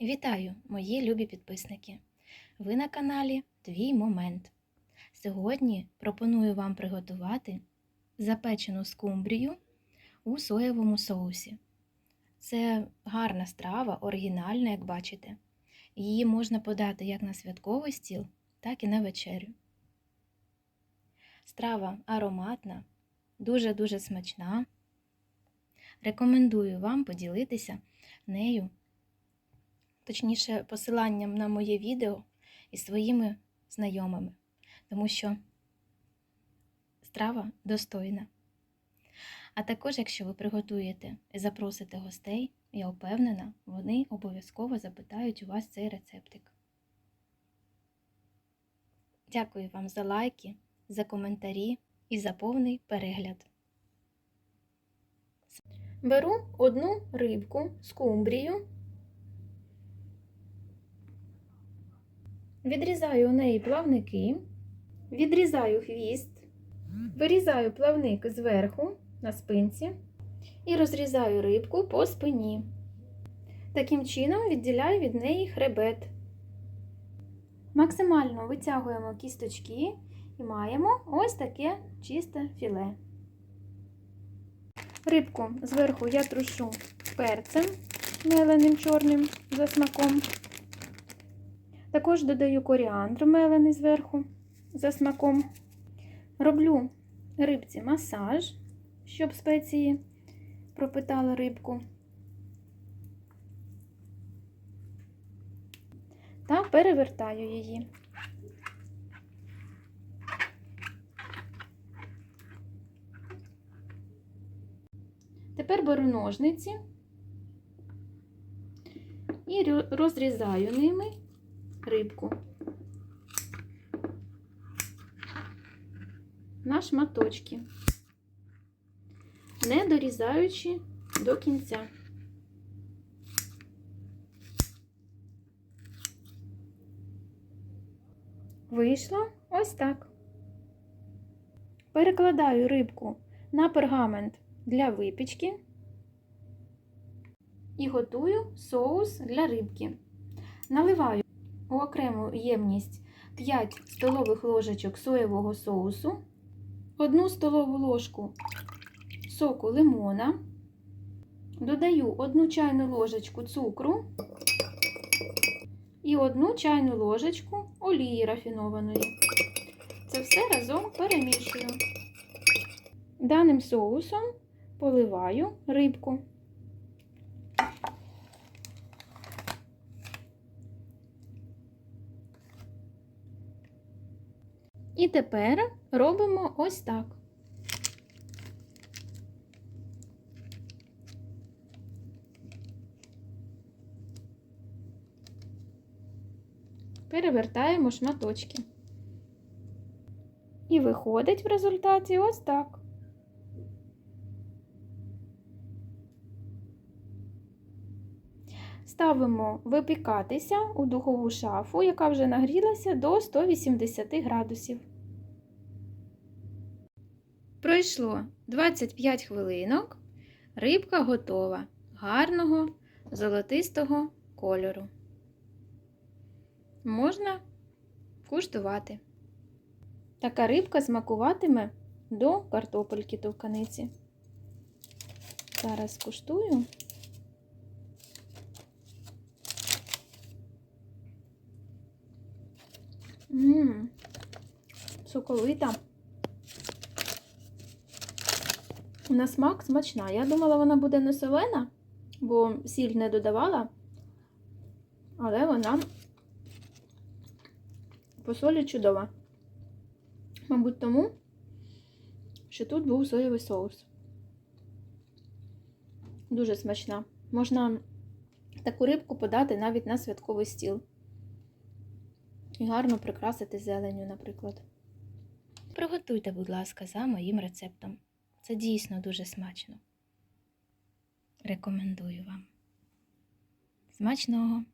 Вітаю, мої любі підписники! Ви на каналі Твій Момент. Сьогодні пропоную вам приготувати запечену скумбрію у соєвому соусі. Це гарна страва, оригінальна, як бачите. Її можна подати як на святковий стіл, так і на вечерю. Страва ароматна, дуже-дуже смачна. Рекомендую вам поділитися нею точніше, посиланням на моє відео із своїми знайомими, тому що страва достойна. А також, якщо ви приготуєте і запросите гостей, я впевнена, вони обов'язково запитають у вас цей рецептик. Дякую вам за лайки, за коментарі і за повний перегляд. Беру одну рибку скумбрію. Відрізаю у неї плавники, відрізаю хвіст, вирізаю плавник зверху на спинці і розрізаю рибку по спині. Таким чином відділяю від неї хребет. Максимально витягуємо кісточки і маємо ось таке чисте філе. Рибку зверху я трушу перцем меленим чорним за смаком. Також додаю коріандр мелений зверху за смаком. Роблю рибці масаж, щоб спеції пропитали рибку. Та перевертаю її. Тепер беру ножниці і розрізаю ними рибку на шматочки, не дорізаючи до кінця. Вийшло ось так. Перекладаю рибку на пергамент для випічки і готую соус для рибки. Наливаю у окрему ємність 5 столових ложечок соєвого соусу, 1 столову ложку соку лимона, додаю 1 чайну ложечку цукру і 1 чайну ложечку олії рафінованої. Це все разом перемішую. Даним соусом поливаю рибку. І тепер робимо ось так. Перевертаємо шматочки. І виходить в результаті ось так. Ставимо випікатися у духову шафу, яка вже нагрілася до 180 градусів. Пройшло 25 хвилинок. Рибка готова, гарного золотистого кольору. Можна куштувати. Така рибка смакуватиме до картопельки товканиці. Зараз куштую. Ммм, соковита. На смак смачна. Я думала, вона буде не солена, бо сіль не додавала, але вона по солі чудова. Мабуть, тому, що тут був соєвий соус. Дуже смачна. Можна таку рибку подати навіть на святковий стіл. І гарно прикрасити зеленю, наприклад. Приготуйте, будь ласка, за моїм рецептом. Це дійсно дуже смачно. Рекомендую вам. Смачного!